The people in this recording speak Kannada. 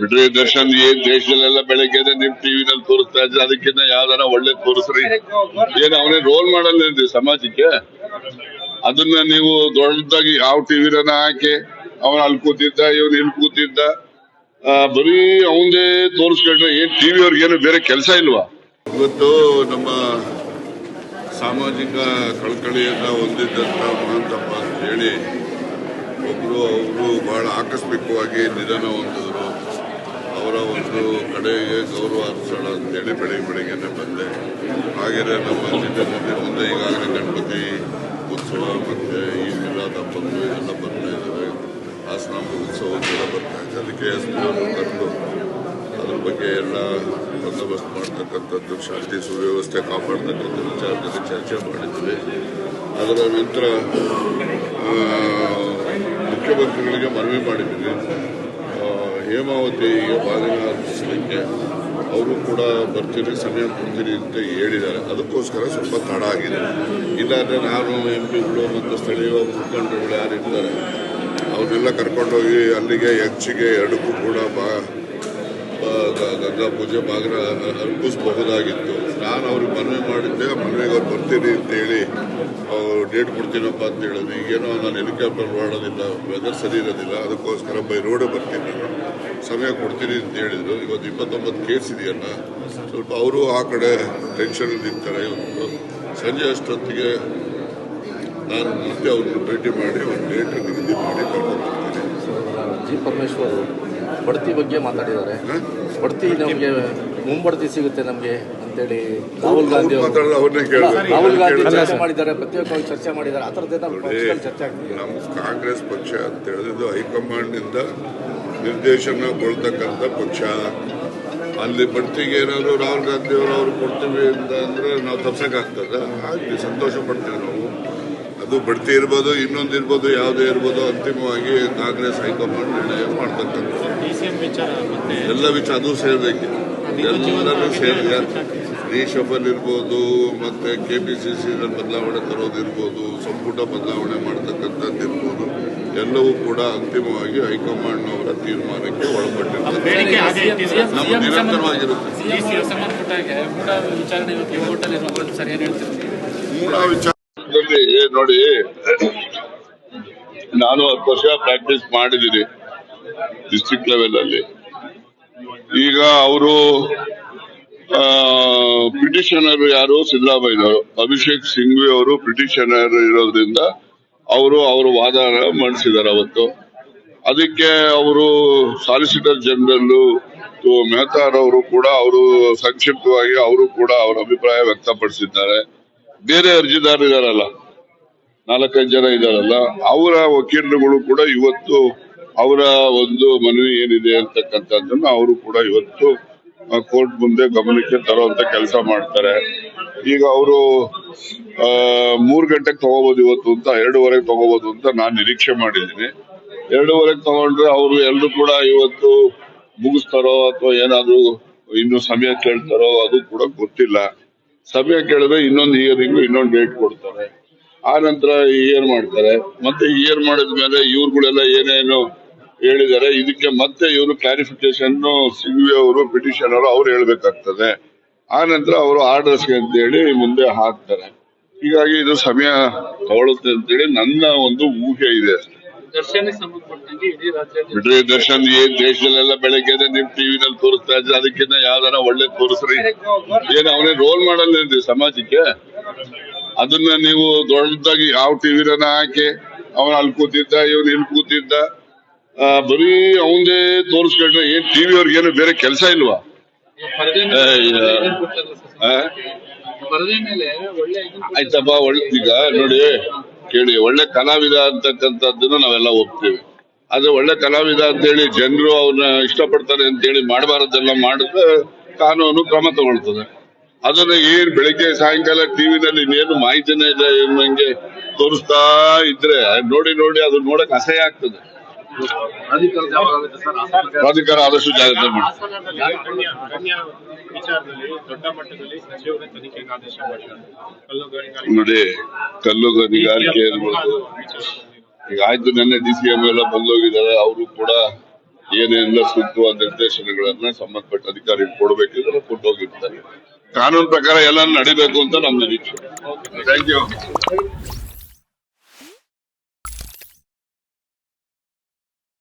ಬಿಡ್ರಿ ದರ್ಶನ್ ಏನ್ ದೇಶದಲ್ಲೆಲ್ಲ ಬೆಳಗ್ಗೆ ನಿಮ್ ಟಿವಿನಲ್ಲಿ ತೋರಿಸ್ತಾ ಇದ್ರೆ ಅದಕ್ಕಿಂತ ಯಾವ್ದಾರ ಒಳ್ಳೆ ತೋರಿಸ್ರಿ. ಏನ್ ಅವನೇ ರೋಲ್ ಮಾಡಲ್ಲ ಸಮಾಜಕ್ಕೆ? ಅದನ್ನ ನೀವು ದೊಡ್ಡದಾಗಿ ಯಾವ ಟಿವಿನ ಹಾಕಿ ಅವನ್ ಅಲ್ಲಿ ಕೂತಿದ್ದ, ಇವನ್ ಇಲ್ಲಿ ಕೂತಿದ್ದ ಬರೀ ಅವಂದೇ ತೋರಿಸ್ಕೊಂಡ್ರೆ ಏನ್ ಟಿವಿ ಅವ್ರಿಗೆ ಏನು ಬೇರೆ ಕೆಲಸ ಇಲ್ವಾ? ಇವತ್ತು ನಮ್ಮ ಸಾಮಾಜಿಕ ಕಳಕಳಿಯನ್ನ ಹೊಂದಿದ್ದಂತ ಮಹಂತಪ್ಪ ಅಂತ ಹೇಳಿ ಒಬ್ರು ಅವರು ಬಹಳ ಆಕಸ್ಮಿಕವಾಗಿ ನಿಧನ ಹೊಂದಿದ್ರು ಅವರ ಒಂದು ಕಡೆಗೆ ಗೌರವ ಅರ್ಸೋಣ ಅಂತೇಳಿ ಬೆಳಗ್ಗೆ ಬೆಳಿಗ್ಗೆನೆ ಬಂದೆ. ಹಾಗೆಯೇ ನಮ್ಮ ಜಿಲ್ಲೆಯಲ್ಲಿ ಮುಂದೆ ಈಗಾಗಲೇ ಗಣಪತಿ ಉತ್ಸವ ಮತ್ತು ಈ ಮಿಲಾದ್ ಹಬ್ಬಗಳು ಇದೆಲ್ಲ ಬರ್ತಾ ಇದ್ದಾವೆ ಹಾಸನಾಂಬ ಉತ್ಸವ ಅಂತೆಲ್ಲ ಬರ್ತಾ ಇದೆ. ಅದಕ್ಕೆ ಕರೆದು ಅದ್ರ ಬಗ್ಗೆ ಎಲ್ಲ ಬಂದೋಬಸ್ತ್ ಮಾಡ್ತಕ್ಕಂಥದ್ದು, ಶಾಂತಿ ಸುವ್ಯವಸ್ಥೆ ಕಾಪಾಡ್ತಕ್ಕಂಥ ವಿಚಾರದಲ್ಲಿ ಚರ್ಚೆ ಮಾಡಿದ್ವಿ. ಅದರ ನಂತರ ಮುಖ್ಯಮಂತ್ರಿಗಳಿಗೆ ಮನವಿ ಮಾಡಿದ್ದೀನಿ. ಹೇಮಾವತಿ ಅರ್ಪಿಸಲಿಕ್ಕೆ ಅವರು ಕೂಡ ಬರ್ತೀನಿ, ಸಮಯ ಕೊಡ್ತೀನಿ ಅಂತ ಹೇಳಿದ್ದಾರೆ. ಅದಕ್ಕೋಸ್ಕರ ಸ್ವಲ್ಪ ತಡ ಆಗಿದೆ. ಇಲ್ಲಾಂದರೆ ನಾನು ಎಂ ಪಿಗಳು ಮತ್ತು ಸ್ಥಳೀಯ ಮುಖಂಡರುಗಳು ಯಾರಿರ್ತಾರೆ ಅವನ್ನೆಲ್ಲ ಕರ್ಕೊಂಡೋಗಿ ಅಲ್ಲಿಗೆ ಹೆಚ್ಚಿಗೆ ಎರಡಕ್ಕೂ ಕೂಡ ಬಾ ಗಂಗಾ ಪೂಜೆ ಮಾಗ್ರ ಅರ್ಪಿಸಬಹುದಾಗಿತ್ತು. ನಾನು ಅವ್ರಿಗೆ ಮನವಿ ಮಾಡಿದ್ದೆ, ಮನವಿಗೆ ಅವ್ರು ಬರ್ತೀನಿ ಅಂತೇಳಿ. ಅವ್ರು ಡೇಟ್ ಕೊಡ್ತೀನಪ್ಪ ಅಂತ ಹೇಳಿದ್ರು ಈಗೇನೋ ನಾನು ಹೆಲಿಕಾಪ್ಟರ್ ಮಾಡೋದಿಲ್ಲ ವೆದರ್ ಸರಿ ಇರೋದಿಲ್ಲ, ಅದಕ್ಕೋಸ್ಕರ ಬೈ ರೋಡೇ ಬರ್ತೀನಿ. ನಾನು ಸಮಯ ಕೊಡ್ತೀನಿ ಅಂತ ಹೇಳಿದರು ಇವತ್ತು ಇಪ್ಪತ್ತೊಂಬತ್ತು ಕೇಸ್ ಇದೆಯಲ್ಲ, ಸ್ವಲ್ಪ ಅವರು ಆ ಕಡೆ ಟೆನ್ಷನ್ ಇರ್ತಾರೆ ಇವತ್ತು ಸಂಜೆ ಅಷ್ಟೊತ್ತಿಗೆ ನಾನು ಮತ್ತೆ ಅವ್ರನ್ನ ಭೇಟಿ ಮಾಡಿ, ಒಂದು ಡೇಟ್ ನಿಗದಿ ಮಾಡಿ ಕರ್ಕೊಂಡು ಬರ್ತೀನಿ. ಜಿ ಪರಮೇಶ್ವರ್ ಬಡ್ತಿ ಬಗ್ಗೆ ಮಾತಾಡಿದ್ದಾರೆ? ಬಡ್ತಿ ನಮಗೆ ಮುಂಬಡ್ತಿ ಸಿಗುತ್ತೆ ನಮಗೆ ಅಂತೇಳಿ ರಾಹುಲ್ ಗಾಂಧಿ ರಾಹುಲ್ ಗಾಂಧಿ ಚರ್ಚೆ ಮಾಡಿದ್ದಾರೆ ಪ್ರತ್ಯೇಕವಾಗಿ ಚರ್ಚೆ ಮಾಡಿದ್ದಾರೆ. ಆ ಥರದ್ದೇನ ಚರ್ಚೆ ಆಗ್ತಿದೆ. ನಮ್ಮ ಕಾಂಗ್ರೆಸ್ ಪಕ್ಷ ಅಂತ ಹೇಳಿದ್ದು ಹೈಕಮಾಂಡ್ನಿಂದ ನಿರ್ದೇಶನಗೊಳ್ತಕ್ಕಂಥ ಪಕ್ಷ. ಅಲ್ಲಿ ಬಡ್ತಿಗೆ ಏನಾದರೂ ರಾಹುಲ್ ಗಾಂಧಿ ಅವರು ಅವ್ರು ಕೊಡ್ತೀವಿ ಅಂತ ಅಂದರೆ ನಾವು ತಪ್ಸಕ್ಕಾಗ್ತದ. ಹಾಗೆ ಸಂತೋಷ ಪಡ್ತೀವಿ ನಾವು. ಅದು ಬಡ್ತಿ ಇರ್ಬೋದು ಇನ್ನೊಂದು ಇರ್ಬೋದು ಯಾವುದೇ ಇರ್ಬೋದು ಅಂತಿಮವಾಗಿ ಕಾಂಗ್ರೆಸ್ ಹೈಕಮಾಂಡ್ ನಿರ್ಣಯ ಮಾಡ್ತಕ್ಕಂಥದ್ದು. ವಿಚಾರ ಎಲ್ಲ ವಿಚಾರ ಅದು ಸೇರ್ಬೇಕು. ಎಲ್ಲರೂ ಸೇರಿದೆ ರೀಶಫಲ್ ಇರ್ಬೋದು ಮತ್ತೆ ಕೆ ಪಿ ಸಿ ಸಿ ಬದಲಾವಣೆ ತರೋದಿರ್ಬೋದು ಸಂಪುಟ ಬದಲಾವಣೆ ಮಾಡ್ತಕ್ಕಂಥದ್ದು ಇರ್ಬೋದು ಎಲ್ಲವೂ ಕೂಡ ಅಂತಿಮವಾಗಿ ಹೈಕಮಾಂಡ್ನವರ ತೀರ್ಮಾನಕ್ಕೆ ಒಳಪಟ್ಟಿರುತ್ತೆ. ನಮ್ಮ ನಿರಂತರವಾಗಿರುತ್ತೆ. ಮೂಲ ಸಂಬಂಧಪಟ್ಟಾಗೆ ವಿಚಾರದಲ್ಲಿ ನೋಡಿ. ನಾನು ಹತ್ತು ವರ್ಷ ಪ್ರಾಕ್ಟೀಸ್ ಮಾಡಿದ್ದೀನಿ ಡಿಸ್ಟ್ರಿಕ್ಟ್ ಲೆವೆಲ್ ಅಲ್ಲಿ. ಈಗ ಅವರು ಪಿಟಿಷನರ್ ಯಾರು? ಸಿದ್ದರಾಮಯ್ಯನವರು. ಅಭಿಷೇಕ್ ಸಿಂಘ್ವಿ ಅವರು ಪಿಟಿಷನರ್ ಇರೋದ್ರಿಂದ ಅವರು ಅವರ ವಾದ ಮಂಡಿಸಿದ್ದಾರೆ ಅವತ್ತು. ಅದಕ್ಕೆ ಅವರು ಸಾಲಿಸಿಟರ್ ಜನರಲ್ ಮೆಹತಾರವರು ಕೂಡ ಅವರು ಸಂಕ್ಷಿಪ್ತವಾಗಿ ಅವರು ಕೂಡ ಅವರ ಅಭಿಪ್ರಾಯ ವ್ಯಕ್ತಪಡಿಸಿದ್ದಾರೆ. ಬೇರೆ ಅರ್ಜಿದಾರರು ಇದಾರಲ್ಲ ನಾಲ್ಕೈದು ಜನ ಇದಾರಲ್ಲ ಅವರ ವಕೀಲರುಗಳು ಕೂಡ ಇವತ್ತು ಅವರ ಒಂದು ಮನವಿ ಏನಿದೆ ಅಂತಕ್ಕಂಥದ್ದನ್ನ ಅವರು ಕೂಡ ಇವತ್ತು ಕೋರ್ಟ್ ಮುಂದೆ ಗಮನಕ್ಕೆ ತರುವಂತ ಕೆಲಸ ಮಾಡ್ತಾರೆ. ಈಗ ಅವರು ಮೂರು ಗಂಟೆಗೆ ತಗೋಬಹುದು ಇವತ್ತು ಅಂತ, ಎರಡೂವರೆಗೆ ತಗೋಬಹುದು ಅಂತ ನಾನು ನಿರೀಕ್ಷೆ ಮಾಡಿದ್ದೀನಿ. ಎರಡೂವರೆಗೆ ತಗೊಂಡ್ರೆ ಅವರು ಎಲ್ಲರೂ ಕೂಡ ಇವತ್ತು ಮುಗಿಸ್ತಾರೋ ಅಥವಾ ಏನಾದರೂ ಇನ್ನು ಸಮಯ ಕೇಳ್ತಾರೋ ಅದು ಕೂಡ ಗೊತ್ತಿಲ್ಲ. ಸಮಯ ಕೇಳಿದ್ರೆ ಇನ್ನೊಂದು ಇಯರಿಂಗು ಇನ್ನೊಂದು ಡೇಟ್ ಕೊಡ್ತಾರೆ. ಆ ನಂತರ ಇಯರ್ ಮಾಡ್ತಾರೆ. ಮತ್ತೆ ಇಯರ್ ಮಾಡಿದ್ಮೇಲೆ ಇವ್ರುಗಳೆಲ್ಲ ಏನೇನು ಹೇಳಿದ್ದಾರೆ. ಇದಕ್ಕೆ ಮತ್ತೆ ಇವರು ಕ್ಲಾರಿಫಿಕೇಶನ್ ಸಿಂಘ್ವಿ ಅವರು ಪಿಟಿಷನರ್ ಅವ್ರು ಹೇಳ್ಬೇಕಾಗ್ತದೆ. ಆ ನಂತರ ಅವರು ಆರ್ಡರ್ಸ್ಗೆ ಅಂತ ಹೇಳಿ ಮುಂದೆ ಹಾಕ್ತಾರೆ. ಹೀಗಾಗಿ ಇದು ಸಮಯ ತಗೊಳುತ್ತೆ ಅಂತೇಳಿ ನನ್ನ ಒಂದು ಊಹೆ ಇದೆ ಬಿಡ್ರಿ ದರ್ಶನ್ ಏನ್ ದೇಶದಲ್ಲೆಲ್ಲ ಬೆಳಗ್ಗೆ ನಿಮ್ ಟಿವಿನಲ್ಲಿ ತೋರಿಸ್ತಾ ಇದ್ರೆ ಅದಕ್ಕಿಂತ ಯಾವ್ದಾರ ಒಳ್ಳೆ ತೋರಿಸ್ರಿ. ಏನ್ ಅವನೇ ರೋಲ್ ಮಾಡಲ್ಲ ಸಮಾಜಕ್ಕೆ? ಅದನ್ನ ನೀವು ದೊಡ್ಡದಾಗಿ ಯಾವ ಟಿವಿನ ಹಾಕಿ ಅವನ್ ಅಲ್ಲಿ ಕೂತಿದ್ದ ಇವನ್ ಇಲ್ಲಿ ಕೂತಿದ್ದ ಬರೀ ಅವಂದೇ ತೋರಿಸ್ಕೊಂಡ್ರೆ ಏನ್ ಟಿವಿ ಅವ್ರಿಗೆ ಏನು ಬೇರೆ ಕೆಲಸ ಇಲ್ವಾ? ಆಯ್ತಪ್ಪ ಒಳ್ಳೆ ಈಗ ನೋಡಿ ಕೇಳಿ ಒಳ್ಳೆ ಕಲಾವಿದ ಅಂತಕ್ಕಂಥದ್ದನ್ನ ನಾವೆಲ್ಲ ಹೋಗ್ತೀವಿ ಆದ್ರೆ ಒಳ್ಳೆ ಕಲಾವಿದ ಅಂತ ಹೇಳಿ ಜನರು ಅವ್ರನ್ನ ಇಷ್ಟಪಡ್ತಾರೆ ಅಂತೇಳಿ ಮಾಡಬಾರದೆಲ್ಲ ಮಾಡಿದ್ರೆ ಕಾನೂನು ಕ್ರಮ ತಗೊಳ್ತದೆ. ಅದನ್ನ ಏನ್ ಬೆಳಿಗ್ಗೆ ಸಾಯಂಕಾಲ ಟಿವಿನಲ್ಲಿ ಇನ್ನೇನು ಮಾಹಿತಿನೇ ಇಲ್ಲ ನಂಗೆ ತೋರಿಸ್ತಾ ಇದ್ರೆ, ನೋಡಿ ನೋಡಿ, ಅದು ನೋಡಕ್ ಅಸಹ್ಯ ಆಗ್ತದೆ. ಪ್ರಾಧಿಕಾರ ಆದಷ್ಟು ಜಾಗ್ರತೆ ಮಾಡಿ. ನೋಡಿ ಕಲ್ಲು ಗಣಿಗಾರಿಕೆ ಈಗ ಆಯ್ತು, ನಿನ್ನೆ ಡಿ ಸಿ ಎಂ ಎಲ್ಲ ಬಂದೋಗಿದ್ದಾರೆ, ಅವರು ಕೂಡ ಏನೆಲ್ಲ ಸೂಕ್ತವಾದ ನಿರ್ದೇಶನಗಳನ್ನ ಸಂಬಂಧಪಟ್ಟ ಅಧಿಕಾರಿಗಳು ಕೊಡ್ಬೇಕಿದ್ರೆ ಕೊಟ್ಟು ಹೋಗಿರ್ತಾರೆ ಕಾನೂನು ಪ್ರಕಾರ ಎಲ್ಲ ನಡಿಬೇಕು ಅಂತ ನಮ್ದು ಥ್ಯಾಂಕ್ ಯು